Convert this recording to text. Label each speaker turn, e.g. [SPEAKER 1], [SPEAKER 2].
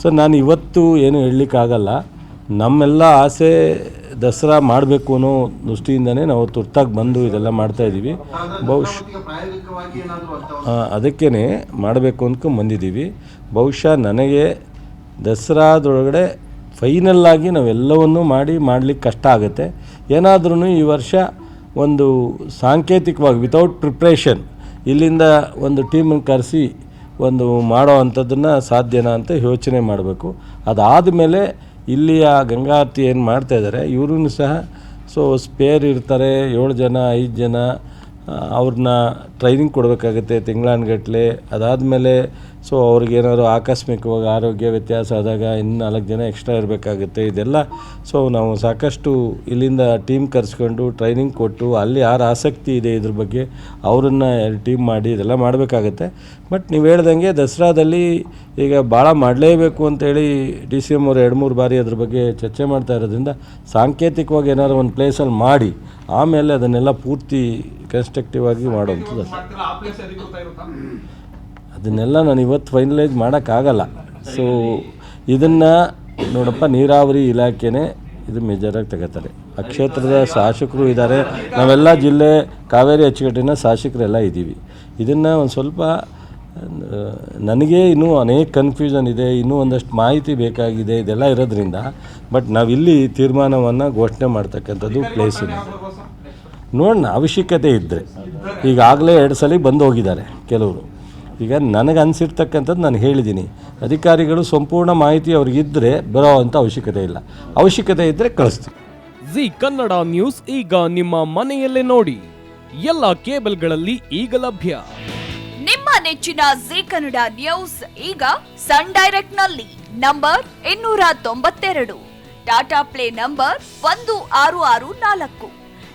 [SPEAKER 1] Sir, ನಾನು ಇವತ್ತು ಏನು ಹೇಳಲಿಕ್ಕಾಗಲ್ಲ. ನಮ್ಮೆಲ್ಲ ಆಸೆ ದಸರಾ ಮಾಡಬೇಕು ಅನ್ನೋ ದೃಷ್ಟಿಯಿಂದನೇ ನಾವು ತುರ್ತಾಗಿ ಬಂದು ಇದೆಲ್ಲ ಮಾಡ್ತಾ ಇದ್ದೀವಿ. ಬಹುಶಃ ಅದಕ್ಕೇ ಮಾಡಬೇಕು ಅಂದ್ಕೊಂಡು ಬಂದಿದ್ದೀವಿ. ಬಹುಶಃ ನನಗೆ ದಸರಾದೊಳಗಡೆ ಫೈನಲ್ಲಾಗಿ ನಾವೆಲ್ಲವನ್ನೂ ಮಾಡಿ ಮಾಡಲಿಕ್ಕೆ ಕಷ್ಟ ಆಗುತ್ತೆ. ಏನಾದ್ರೂ ಈ ವರ್ಷ ಒಂದು ಸಾಂಕೇತಿಕವಾಗಿ ವಿತೌಟ್ ಪ್ರಿಪ್ರೇಷನ್ ಇಲ್ಲಿಂದ ಒಂದು ಟೀಮನ್ನು ಕರೆಸಿ ಒಂದು ಮಾಡೋ ಅಂಥದ್ದನ್ನು ಸಾಧ್ಯನಾ ಅಂತ ಯೋಚನೆ ಮಾಡಬೇಕು. ಅದಾದ ಮೇಲೆ ಇಲ್ಲಿಯ ಗಂಗಾರತಿ ಏನು ಮಾಡ್ತಾಯಿದ್ದಾರೆ ಇವ್ರೂ ಸಹ, ಸೊ ಸ್ಪೇರ್ ಇರ್ತಾರೆ ಏಳು ಜನ, ಐದು ಜನ ಅವ್ರನ್ನ ಟ್ರೈನಿಂಗ್ ಕೊಡಬೇಕಾಗತ್ತೆ ತಿಂಗ್ಳಾನುಗಟ್ಲೆ. ಅದಾದಮೇಲೆ ಸೊ ಅವ್ರಿಗೇನಾದ್ರು ಆಕಸ್ಮಿಕವಾಗಿ ಆರೋಗ್ಯ ವ್ಯತ್ಯಾಸ ಆದಾಗ ಇನ್ನು ನಾಲ್ಕು ಜನ ಎಕ್ಸ್ಟ್ರಾ ಇರಬೇಕಾಗುತ್ತೆ. ಇದೆಲ್ಲ ಸೊ ನಾವು ಸಾಕಷ್ಟು ಇಲ್ಲಿಂದ ಟೀಮ್ ಕರೆಸ್ಕೊಂಡು ಟ್ರೈನಿಂಗ್ ಕೊಟ್ಟು ಅಲ್ಲಿ ಯಾರು ಆಸಕ್ತಿ ಇದೆ ಇದ್ರ ಬಗ್ಗೆ ಅವರನ್ನು ಟೀಮ್ ಮಾಡಿ ಇದೆಲ್ಲ ಮಾಡಬೇಕಾಗತ್ತೆ. ಬಟ್ ನೀವು ಹೇಳ್ದಂಗೆ ದಸರಾದಲ್ಲಿ ಈಗ ಭಾಳ ಮಾಡಲೇಬೇಕು ಅಂತೇಳಿ ಡಿ ಸಿ ಎಂ ಅವರು ಎರಡು ಮೂರು ಬಾರಿ ಅದ್ರ ಬಗ್ಗೆ ಚರ್ಚೆ ಮಾಡ್ತಾ ಇರೋದ್ರಿಂದ ಸಾಂಕೇತಿಕವಾಗಿ ಏನಾದ್ರು ಒಂದು ಪ್ಲೇಸಲ್ಲಿ ಮಾಡಿ ಆಮೇಲೆ ಅದನ್ನೆಲ್ಲ ಪೂರ್ತಿ ಕನ್ಸ್ಟ್ರಕ್ಟಿವ್ ಆಗಿ ಮಾಡೋವಂಥದ್ದು ಅದನ್ನೆಲ್ಲ ನಾನು ಇವತ್ತು ಫೈನಲೈಸ್ ಮಾಡೋಕ್ಕಾಗಲ್ಲ. ಸೊ ಇದನ್ನು ನೋಡಪ್ಪ, ನೀರಾವರಿ ಇಲಾಖೆನೇ ಇದು ಮೇಜರಾಗಿ ತಗೋತಾರೆ. ಆ ಕ್ಷೇತ್ರದ ಶಾಸಕರು ಇದ್ದಾರೆ. ನಾವೆಲ್ಲ ಜಿಲ್ಲೆ ಕಾವೇರಿ ಅಚ್ಚುಕಟ್ಟಿನ ಶಾಸಕರೆಲ್ಲ ಇದ್ದೀವಿ. ಇದನ್ನು ಒಂದು ಸ್ವಲ್ಪ, ನನಗೆ ಇನ್ನೂ ಅನೇಕ ಕನ್ಫ್ಯೂಷನ್ ಇದೆ, ಇನ್ನೂ ಒಂದಷ್ಟು ಮಾಹಿತಿ ಬೇಕಾಗಿದೆ, ಇದೆಲ್ಲ ಇರೋದ್ರಿಂದ ಬಟ್ ನಾವಿಲ್ಲಿ ತೀರ್ಮಾನವನ್ನು ಘೋಷಣೆ ಮಾಡ್ತಕ್ಕಂಥದ್ದು ಪ್ಲೇಸ್ ಇದೆ. ನೋಡೋಣ ಅವಶ್ಯಕತೆ ಇದ್ದರೆ ಈಗಾಗಲೇ ಎರಡು ಸಲ ಬಂದು ಹೋಗಿದ್ದಾರೆ ಕೆಲವರು. ಈಗ ನನಗೆ ಅನಿಸಿರ್ತಕ್ಕಂಥದ್ದು ನಾನು ಹೇಳಿದ್ದೀನಿ. ಅಧಿಕಾರಿಗಳು ಸಂಪೂರ್ಣ ಮಾಹಿತಿ ಅವ್ರಿಗಿದ್ದರೆ ಬರೋ ಅಂಥ ಅವಶ್ಯಕತೆ ಇಲ್ಲ. ಅವಶ್ಯಕತೆ ಇದ್ದರೆ ಕಳಿಸ್ತೀವಿ
[SPEAKER 2] ಜಿ ಕನ್ನಡ ನ್ಯೂಸ್ ಈಗ ನಿಮ್ಮ ಮನೆಯಲ್ಲೇ ನೋಡಿ. ಎಲ್ಲ ಕೇಬಲ್ಗಳಲ್ಲಿ ಈಗ ಲಭ್ಯ.
[SPEAKER 3] ನಿಮ್ಮ ನೆಚ್ಚಿನ ಜಿ ಕನ್ನಡ ನ್ಯೂಸ್ ಈಗ ಸನ್ ಡೈರೆಕ್ಟ್ನಲ್ಲಿ ನಂಬರ್ ಇನ್ನೂರ ತೊಂಬತ್ತೆರಡು. ಟಾಟಾ ಪ್ಲೇ ನಂಬರ್ ಒಂದು ಆರು ಆರು ನಾಲ್ಕು.